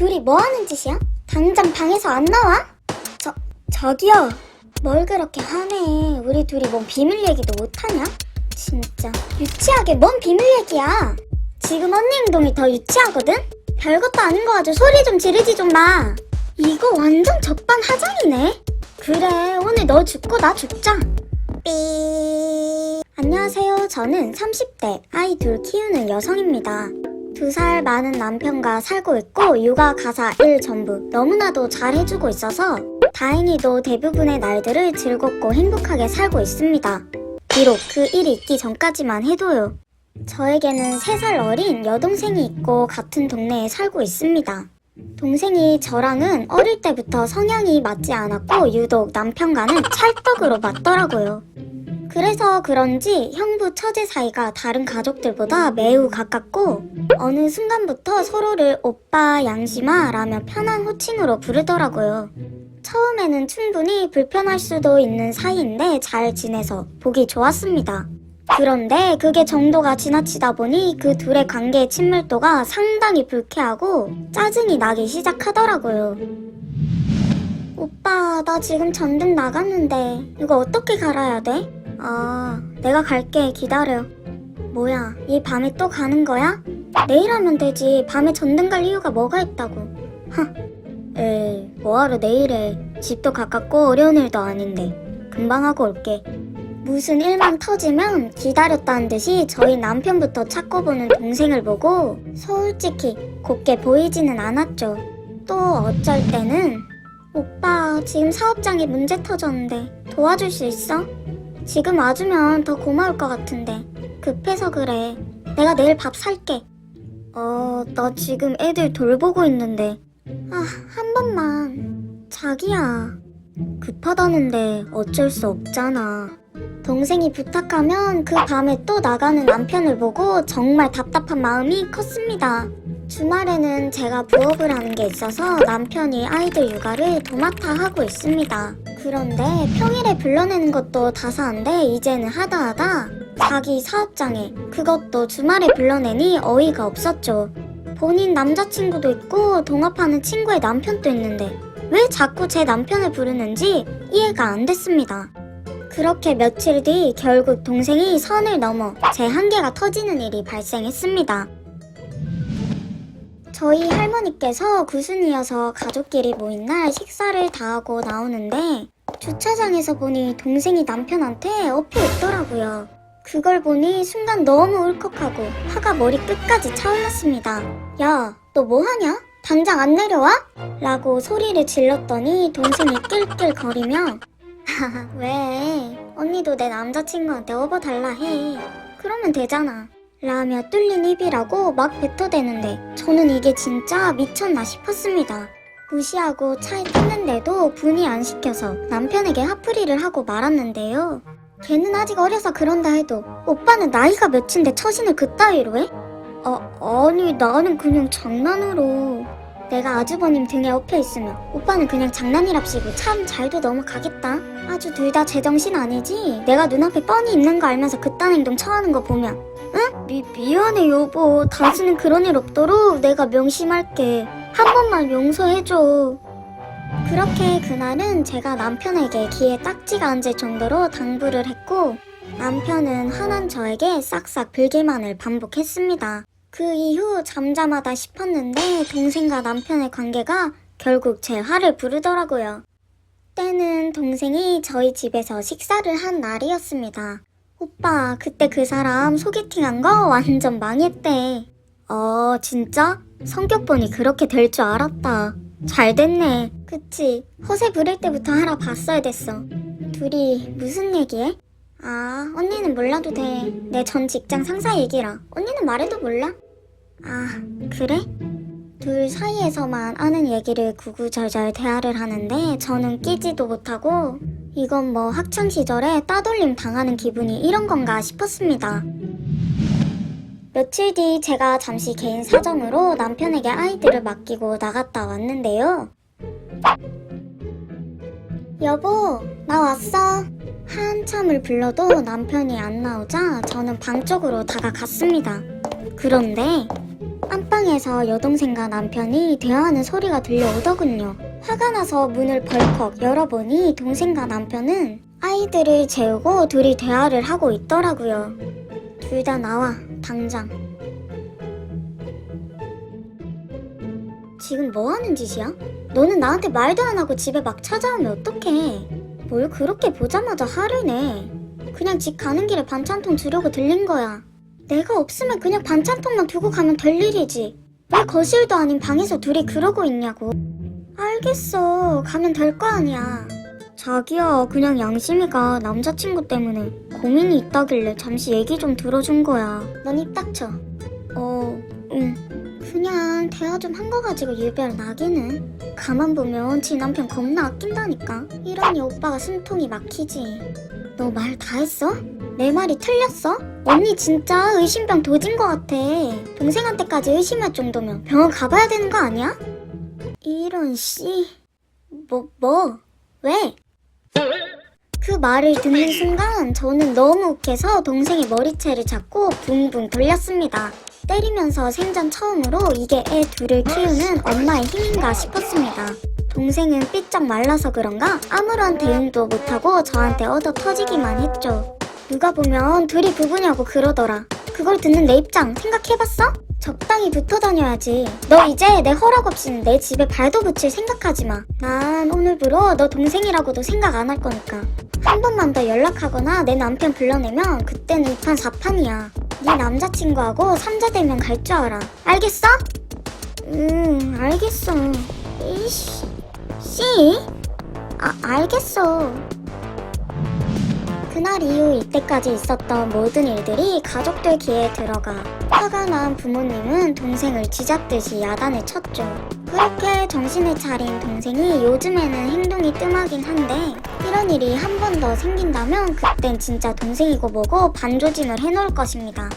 둘이 뭐 하는 짓이야? 당장 방에서 안 나와? 저, 저기요. 뭘 그렇게 화내. 우리 둘이 뭔 비밀 얘기도 못하냐? 진짜. 유치하게 뭔 비밀 얘기야? 지금 언니 행동이 더 유치하거든? 별것도 아닌 거 가지고 소리 좀 지르지 좀 마. 이거 완전 적반하장이네. 그래, 오늘 너 죽고 나 죽자. 삐. 안녕하세요. 저는 30대 아이 둘 키우는 여성입니다. 두 살 많은 남편과 살고 있고 육아 가사 일 전부 너무나도 잘 해주고 있어서 다행히도 대부분의 날들을 즐겁고 행복하게 살고 있습니다. 비록 그 일이 있기 전까지만 해도요. 저에게는 3살 어린 여동생이 있고 같은 동네에 살고 있습니다. 동생이 저랑은 어릴 때부터 성향이 맞지 않았고 유독 남편과는 찰떡으로 맞더라고요. 그래서 그런지 형부 처제 사이가 다른 가족들보다 매우 가깝고 어느 순간부터 서로를 오빠 양심아 라며 편한 호칭으로 부르더라고요. 처음에는 충분히 불편할 수도 있는 사이인데 잘 지내서 보기 좋았습니다. 그런데 그게 정도가 지나치다 보니 그 둘의 관계의 친밀도가 상당히 불쾌하고 짜증이 나기 시작하더라고요. 오빠, 나 지금 전등 나갔는데 이거 어떻게 갈아야 돼? 아, 내가 갈게. 기다려. 뭐야, 이 밤에 또 가는 거야? 내일 하면 되지. 밤에 전등 갈 이유가 뭐가 있다고. 하. 에이, 뭐하러 내일 해. 집도 가깝고 어려운 일도 아닌데. 금방 하고 올게. 무슨 일만 터지면 기다렸다는 듯이 저희 남편부터 찾고 보는 동생을 보고 솔직히 곱게 보이지는 않았죠. 또 어쩔 때는 오빠 지금 사업장에 문제 터졌는데 도와줄 수 있어? 지금 와주면 더 고마울 것 같은데 급해서 그래. 내가 내일 밥 살게. 어, 나 지금 애들 돌보고 있는데. 아, 한 번만. 자기야. 급하다는데 어쩔 수 없잖아. 동생이 부탁하면 그 밤에 또 나가는 남편을 보고 정말 답답한 마음이 컸습니다. 주말에는 제가 부업을 하는 게 있어서 남편이 아이들 육아를 도맡아 하고 있습니다. 그런데 평일에 불러내는 것도 다사한데 이제는 하다 하다 자기 사업장에 그것도 주말에 불러내니 어이가 없었죠. 본인 남자친구도 있고 동업하는 친구의 남편도 있는데 왜 자꾸 제 남편을 부르는지 이해가 안 됐습니다. 그렇게 며칠 뒤 결국 동생이 선을 넘어 제 한계가 터지는 일이 발생했습니다. 저희 할머니께서 구순이어서 가족끼리 모인 날 식사를 다 하고 나오는데 주차장에서 보니 동생이 남편한테 엎여 있더라고요. 그걸 보니 순간 너무 울컥하고 화가 머리 끝까지 차올랐습니다. 야, 너 뭐하냐? 당장 안 내려와? 라고 소리를 질렀더니 동생이 낄낄거리며 왜? 언니도 내 남자친구한테 업어달라 해. 그러면 되잖아. 라며 뚫린 입이라고 막 뱉어대는데 저는 이게 진짜 미쳤나 싶었습니다. 무시하고 차에 탔는데도 분이 안 시켜서 남편에게 화풀이를 하고 말았는데요. 걔는 아직 어려서 그런다 해도 오빠는 나이가 몇인데 처신을 그따위로 해? 아, 아니 나는 그냥 장난으로 내가 아주버님 등에 엎여 있으면 오빠는 그냥 장난이랍시고 참 잘도 넘어가겠다. 아주 둘 다 제정신 아니지? 내가 눈앞에 뻔히 있는 거 알면서 그딴 행동 처하는 거 보면 응? 미, 미안해 여보. 다시는 그런 일 없도록 내가 명심할게. 한 번만 용서해줘. 그렇게 그날은 제가 남편에게 귀에 딱지가 앉을 정도로 당부를 했고 남편은 화난 저에게 싹싹 빌기만을 반복했습니다. 그 이후 잠잠하다 싶었는데 동생과 남편의 관계가 결국 제 화를 부르더라고요. 때는 동생이 저희 집에서 식사를 한 날이었습니다. 오빠, 그때 그 사람 소개팅한 거 완전 망했대. 어, 진짜? 성격 보니 그렇게 될 줄 알았다. 잘 됐네. 그치. 허세 부릴 때부터 알아봤어야 됐어. 둘이 무슨 얘기해? 아, 언니는 몰라도 돼. 내 전 직장 상사 얘기라. 언니는 말해도 몰라. 아, 그래? 둘 사이에서만 아는 얘기를 구구절절 대화를 하는데 저는 끼지도 못하고 이건 뭐 학창시절에 따돌림 당하는 기분이 이런 건가 싶었습니다. 며칠 뒤 제가 잠시 개인 사정으로 남편에게 아이들을 맡기고 나갔다 왔는데요. 여보, 나 왔어. 한참을 불러도 남편이 안 나오자 저는 방 쪽으로 다가갔습니다. 그런데 안방에서 여동생과 남편이 대화하는 소리가 들려오더군요. 화가 나서 문을 벌컥 열어보니 동생과 남편은 아이들을 재우고 둘이 대화를 하고 있더라고요. 둘 다 나와, 당장. 지금 뭐 하는 짓이야? 너는 나한테 말도 안 하고 집에 막 찾아오면 어떡해? 뭘 그렇게 보자마자 화를 내? 그냥 집 가는 길에 반찬통 주려고 들린 거야. 내가 없으면 그냥 반찬통만 두고 가면 될 일이지. 왜 거실도 아닌 방에서 둘이 그러고 있냐고. 알겠어. 가면 될 거 아니야. 자기야, 그냥 양심이가 남자친구 때문에 고민이 있다길래 잠시 얘기 좀 들어준 거야. 넌 입 닥쳐. 어, 응. 그냥 대화 좀 한 거 가지고 유별 나기는. 가만 보면 지 남편 겁나 아낀다니까. 이러니 오빠가 숨통이 막히지. 너 말 다 했어? 내 말이 틀렸어? 언니 진짜 의심병 도진 거 같아. 동생한테까지 의심할 정도면 병원 가봐야 되는 거 아니야? 이런 씨. 뭐, 뭐? 왜? 그 말을 듣는 순간 저는 너무 욱해서 동생의 머리채를 잡고 붕붕 돌렸습니다. 때리면서 생전 처음으로 이게 애 둘을 키우는 엄마의 힘인가 싶었습니다. 동생은 삐쩍 말라서 그런가 아무런 대응도 못하고 저한테 얻어 터지기만 했죠. 누가 보면 둘이 부부냐고 그러더라. 그걸 듣는 내 입장 생각해봤어? 적당히 붙어 다녀야지. 너 이제 내 허락 없이는 내 집에 발도 붙일 생각하지 마. 난 오늘부로 너 동생이라고도 생각 안 할 거니까. 한 번만 더 연락하거나 내 남편 불러내면 그때는 2판 4판이야. 네 남자친구하고 삼자대면 갈 줄 알아. 알겠어? 응, 알겠어. 이씨. 씨? 아, 알겠어. 그날 이후 이때까지 있었던 모든 일들이 가족들 귀에 들어가 화가 난 부모님은 동생을 쥐잡듯이 야단을 쳤죠. 그렇게 정신을 차린 동생이 요즘에는 행동이 뜸하긴 한데 이런 일이 한 번 더 생긴다면 그땐 진짜 동생이고 뭐고 반조짐을 해놓을 것입니다.